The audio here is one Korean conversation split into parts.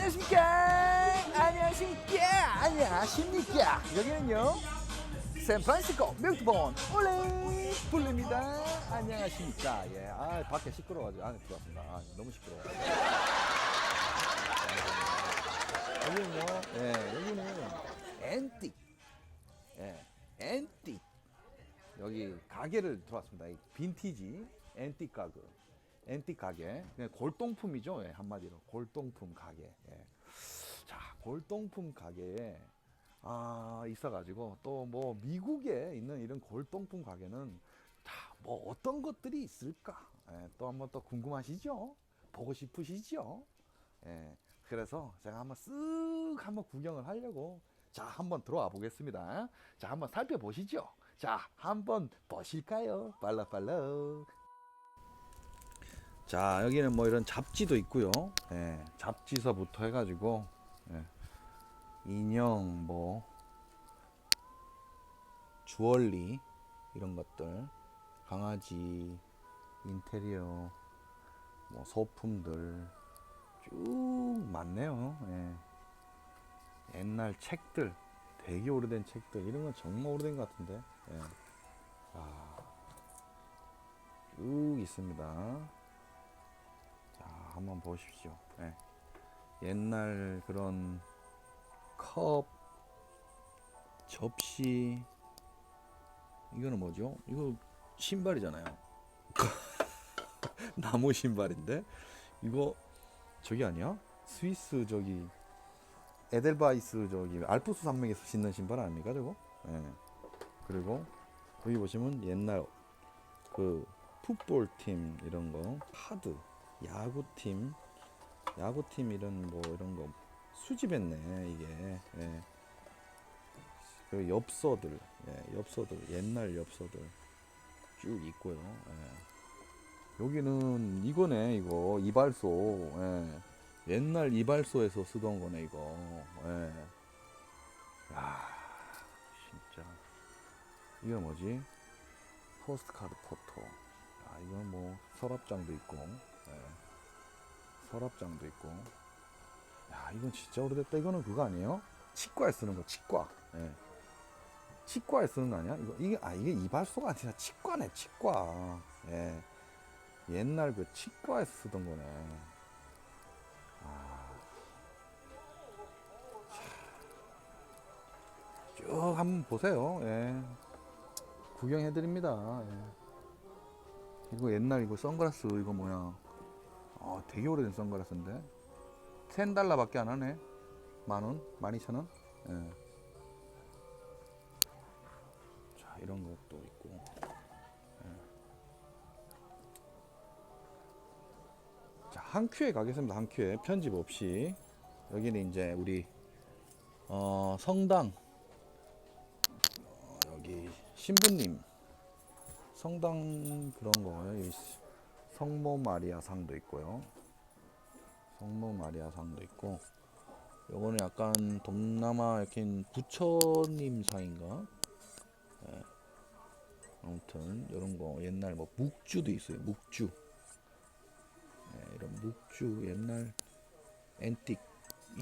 안녕하십니까? 안녕하십니까? 안녕하십니까? 여기는요 샌프란시스코 밀트본 올레블리입니다. 안녕하십니까? 예아 밖에 시끄러워가지고 안에 들어왔습니다. 아, 너무 시끄러워 여기는요 예 여기는 앤틱 예 앤틱. 여기 가게를 들어왔습니다. 이 빈티지 앤틱 가게 앤틱 가게. 그냥 골동품이죠. 예, 한마디로. 골동품 가게. 예. 자 골동품 가게에 아 있어가지고 또 뭐 미국에 있는 이런 골동품 가게는 자뭐 어떤 것들이 있을까? 예, 또 한번 또 궁금하시죠? 보고 싶으시죠? 예, 그래서 제가 한번 쓱 한번 구경을 하려고. 자 한번 들어와 보겠습니다. 자 한번 살펴보시죠. 자 한번 보실까요? 빨라빨라 자 여기는 뭐 이런 잡지도 있고요. 예, 잡지서부터 해가지고 예, 인형 뭐 주얼리 이런 것들. 강아지 인테리어 뭐 소품들. 쭉 많네요. 예. 옛날 책들 되게 오래된 책들. 이런 건 정말 오래된 것 같은데. 예. 아, 쭉 있습니다. 자, 한번 보십시오. 예. 옛날 그런 컵, 접시, 이거는 뭐죠? 이거 신발이잖아요. 나무 신발인데 이거 저기 아니야? 스위스 저기 에델바이스 저기 알프스 산맥에서 신는 신발 아닙니까 저거? 예. 그리고 여기 보시면 옛날 그 풋볼 팀 이런 거 카드 야구팀 야구팀 이런 뭐 이런 거 수집했네 이게 예. 그 엽서들 예, 엽서들 옛날 엽서들 쭉 있고요 예. 여기는 이거네 이거 이발소 예. 옛날 이발소에서 쓰던 거네 이거 예. 야 진짜 이게 뭐지 포스트카드 포토 아 이건 뭐 서랍장도 있고 예. 서랍장도 있고 야 이건 진짜 오래됐다 이거는 그거 아니에요? 치과에 쓰는 거 치과 예. 치과에 쓰는 거 아니야? 이거 이게 아 이게 이발소가 아니라 치과네 치과 예. 옛날 그 치과에서 쓰던 거네 아. 자. 쭉 한번 보세요 예. 구경해 드립니다 예. 이거 옛날 이거 선글라스 이거 뭐야 아, 되게 오래된 선글라스인데 10달러밖에 안 하네 만원? 만이천원? 예. 자 이런 것도 있고 예. 자한 큐에 가겠습니다 한 큐에 편집 없이 여기는 이제 우리 어, 성당 어, 여기 신부님 성당 그런 거예요 성모 마리아 상도 있고요. 성모 마리아 상도 있고, 요거는 약간 동남아 이렇게 부처님 상인가? 예. 아무튼 이런 거 옛날 뭐 묵주도 있어요. 묵주. 예, 이런 묵주 옛날 앤틱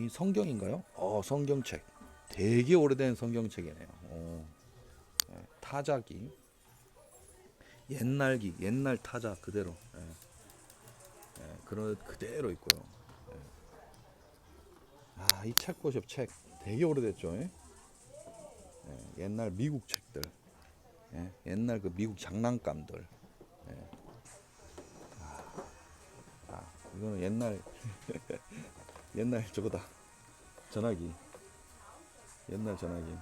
이 성경인가요? 어 성경책. 되게 오래된 성경책이네요. 어. 예, 타자기. 옛날기 옛날 타자 그대로 예. 예, 그런 그대로 있고요. 예. 아이 책 보십시오 책 되게 오래됐죠. 예? 예, 옛날 미국 책들 예, 옛날 그 미국 장난감들 예. 아, 아, 이거는 옛날 옛날 저거다 전화기 옛날 전화기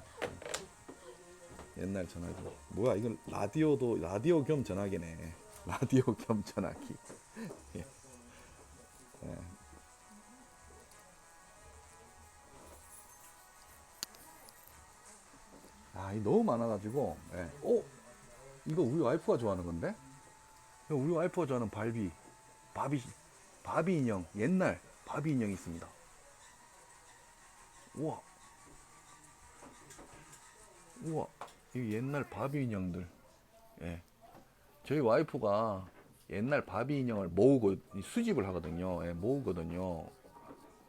옛날 전화기. 뭐야 이건 라디오도 라디오 겸 전화기네. 라디오 겸 전화기. 예. 예. 아, 이 너무 많아가지고. 예. 오, 이거 우리 와이프가 좋아하는 건데? 우리 와이프가 좋아하는 발비, 바비, 바비 인형 옛날 바비 인형이 있습니다. 우와. 우와. 이 옛날 바비 인형들. 예. 저희 와이프가 옛날 바비 인형을 모으고 수집을 하거든요. 예, 모으거든요.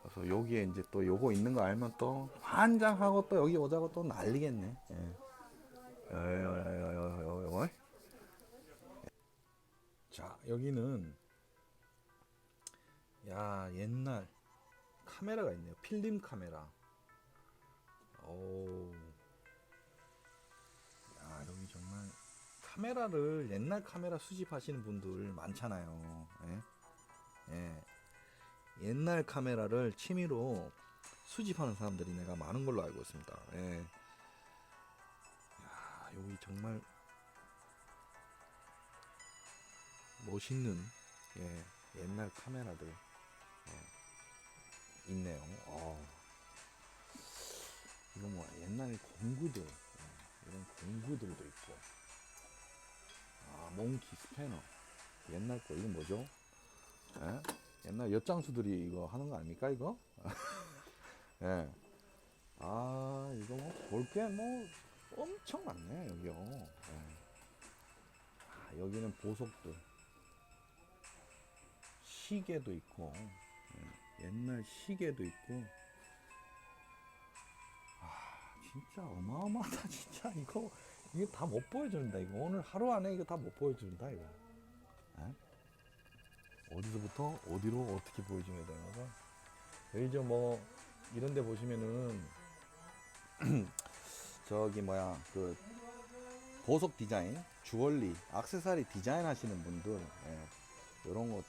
그래서 여기에 이제 또 요거 있는 거 알면 또 환장하고 또 여기 오자고 또 난리겠네. 예. 자 여기는 야 옛날 카메라가 있네요. 필름 카메라. 카메라를 옛날 카메라 수집하시는 분들 많잖아요. 예? 예. 옛날 카메라를 취미로 수집하는 사람들이 내가 많은 걸로 알고 있습니다. 예. 야, 여기 정말 멋있는 예, 옛날 카메라들 예, 있네요. 어. 이거 뭐 옛날 공구들 예, 이런 공구들도 있고 아 몽키 스패너 옛날 거 이거 뭐죠? 예? 옛날 엿장수들이 이거 하는 거 아닙니까 이거? 예. 아 이거 뭐 볼게 뭐 엄청 많네 여기요. 예. 아, 여기는 보석들 시계도 있고 예, 옛날 시계도 있고 아 진짜 어마어마하다 진짜 이거 이거 다못 보여준다 이거 오늘 하루 안에 이거 다 못 보여준다 이거. 예? 어디서부터 어디로 어떻게 보여줘야 되나 봐. 여기 저 뭐 이런 데 보시면은 저기 뭐야 그 보석 디자인, 주얼리, 악세사리 디자인 하시는 분들 예, 이런 거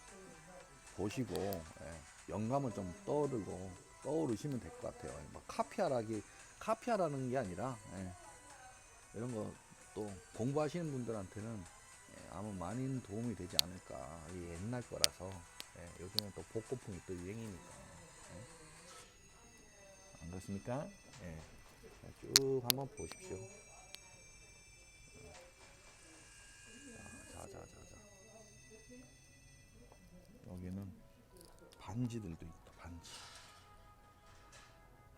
보시고 예, 영감을 좀 떠오르고 떠오르시면 될 것 같아요. 막 카피하라기 카피하라는 게 아니라 예, 이런 거 또 공부하시는 분들한테는 예, 아마 많은 도움이 되지 않을까. 이 옛날 거라서 예, 요즘은 또 복고풍이 또 유행이니까. 예. 안 그렇습니까? 쭉 한번 보십시오. 자, 자, 자, 자, 자. 여기는 반지들도 있다. 반지.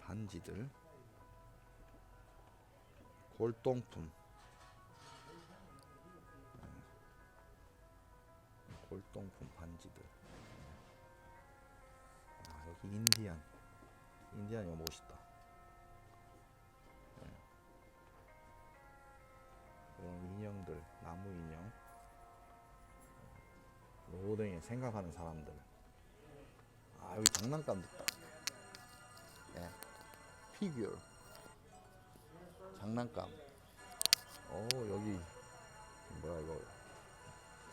반지들. 골동품. 골동품 반지들. 아, 여기 인디안. 인디안 이거 멋있다. 예. 이런 인형들, 나무 인형. 로댕에 생각하는 사람들. 아, 여기 장난감도 있다. 예. 피규어. 장난감. 어, 여기, 뭐야, 이거.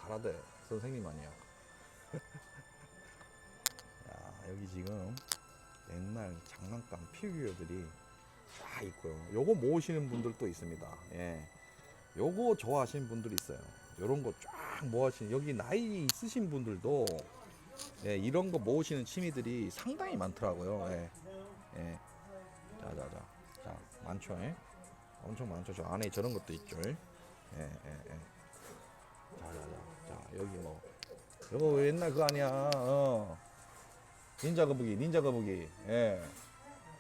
가라데 선생님 아니야. 야, 여기 지금 옛날 장난감 피규어들이 다 있고요. 요거 모으시는 분들도 있습니다. 예. 요거 좋아하시는 분들이 있어요. 요런 거 쫙 모아시는 여기 나이 있으신 분들도 예, 이런 거 모으시는 취미들이 상당히 많더라고요. 예. 예. 자, 자, 자. 자, 많죠. 예? 엄청 많죠. 저 안에 저런 것도 있죠. 예, 예, 예. 자, 자, 자. 자, 여기 뭐 요거 옛날 그거 아니야. 어. 닌자 거북이, 닌자 거북이. 예.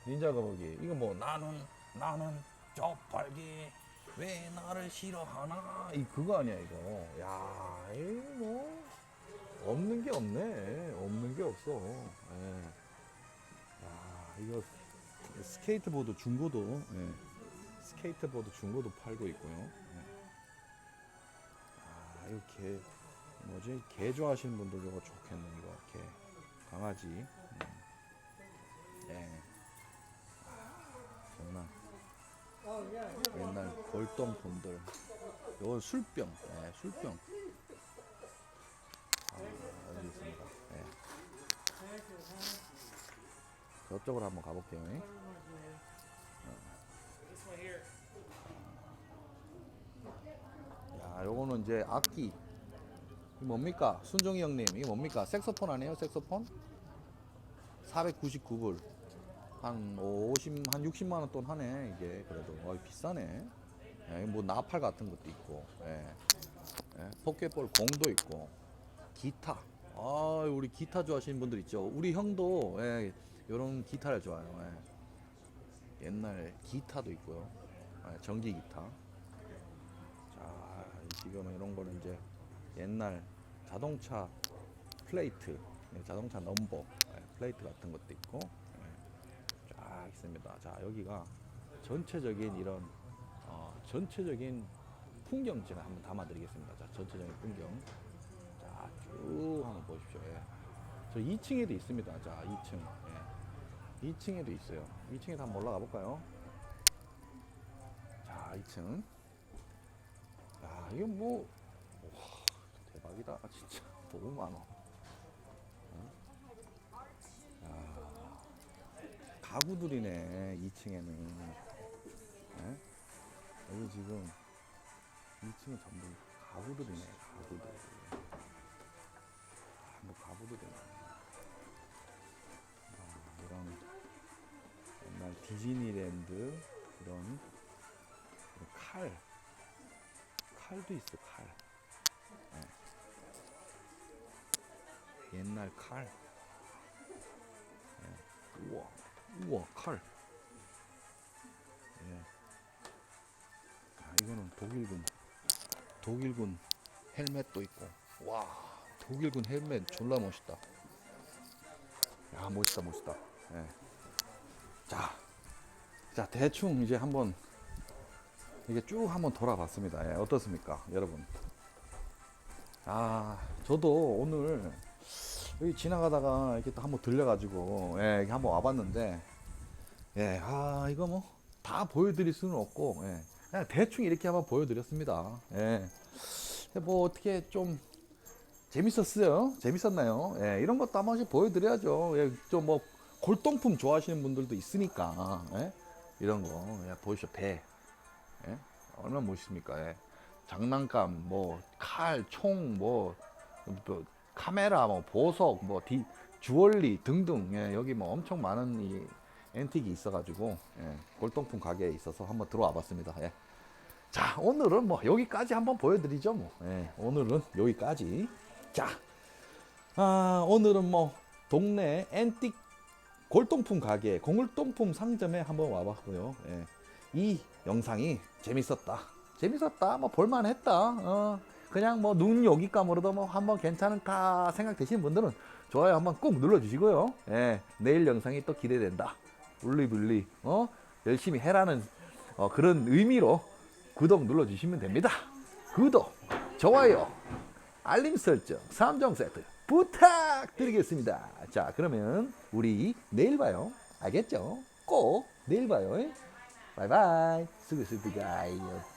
닌자 거북이. 이거 뭐 나는 나는 쪽팔기 왜 나를 싫어하나? 이 그거 아니야 이거. 야, 이 뭐 없는 게 없네. 없는 게 없어. 예. 야, 이거 스케이트보드 중고도 예. 스케이트보드 중고도 팔고 있고요. 예. 아, 이렇게 뭐지 개 좋아하시는 분들 이거 좋겠네 이거 개 강아지 음. 예. 아, 정말 옛날 골동품들 요건 술병 예, 술병 아, 여기 있습니다 예. 저쪽으로 한번 가볼게요 예. 요거는 이제 악기 이 뭡니까? 순종이 형님, 이게 뭡니까? 색소폰 아니에요? 색소폰? 499불. 한 50, 한 60만 원 돈 하네, 이게. 그래도. 어, 비싸네. 예, 뭐, 나팔 같은 것도 있고. 예. 예, 포켓볼 공도 있고. 기타. 아, 우리 기타 좋아하시는 분들 있죠. 우리 형도, 예, 요런 기타를 좋아해요. 예. 옛날 기타도 있고요. 예, 전기 기타. 자, 지금 이런 거는 이제 옛날 자동차 플레이트, 예, 자동차 넘버, 예, 플레이트 같은 것도 있고 예, 쫙 있습니다. 자 여기가 전체적인 이런 어, 전체적인 풍경 제가 한번 담아드리겠습니다. 자 전체적인 풍경 자쭉 한번 보십시오. 예. 저 2층에도 있습니다. 자 2층 예. 2층에도 있어요. 2층에서 한번 올라가 볼까요? 자 2층 야 이거 뭐 와, 대박이다 진짜. 너무 많아. 가구들이네 2층에는. 예? 여기 지금 2층은 전부 가구들이네 가구들. 아, 뭐 가구들이네. 아, 이런 옛날 디즈니랜드 이런 칼 칼도 있어 칼 예. 옛날 칼 예. 우와 우와 칼. 예. 아 이거는 독일군 독일군 헬멧도 있고 와 독일군 헬멧 졸라 멋있다. 야 멋있다 멋있다. 예. 자, 자 대충 이제 한번 이게 쭉 한번 돌아봤습니다. 예, 어떻습니까, 여러분? 아 저도 오늘 여기 지나가다가 이렇게 또 한번 들려가지고 예, 이렇게 한번 와봤는데 예, 아 이거 뭐 다 보여드릴 수는 없고 예, 그냥 대충 이렇게 한번 보여드렸습니다. 예, 뭐 어떻게 좀 재밌었어요? 재밌었나요? 예, 이런 것도 한 번씩 보여드려야죠. 예, 좀 뭐 골동품 좋아하시는 분들도 있으니까 예, 이런 거 예, 보이시죠 배 예? 얼마나 멋있습니까? 예. 장난감 뭐 칼, 총, 뭐, 뭐 카메라, 뭐 보석, 뭐 디, 주얼리 등등 예, 여기 뭐 엄청 많은 이 앤틱이 있어가지고 예, 골동품 가게에 있어서 한번 들어와봤습니다. 예. 자 오늘은 뭐 여기까지 한번 보여드리죠. 뭐 예, 오늘은 여기까지. 자 아, 오늘은 뭐 동네 앤틱 골동품 가게 공울동품 상점에 한번 와봤고요. 예. 이 영상이 재밌었다. 재밌었다. 뭐 볼만했다. 어, 그냥 뭐 눈 여기감으로도 뭐 한번 괜찮을까 생각되시는 분들은 좋아요 한번 꼭 눌러주시고요. 예, 내일 영상이 또 기대된다. 울리불리 어 열심히 해라는 어, 그런 의미로 구독 눌러주시면 됩니다. 구독, 좋아요, 알림 설정, 3종 세트 부탁드리겠습니다. 자, 그러면 우리 내일 봐요. 알겠죠? 꼭 내일 봐요. 바이바이. 수고했습니다.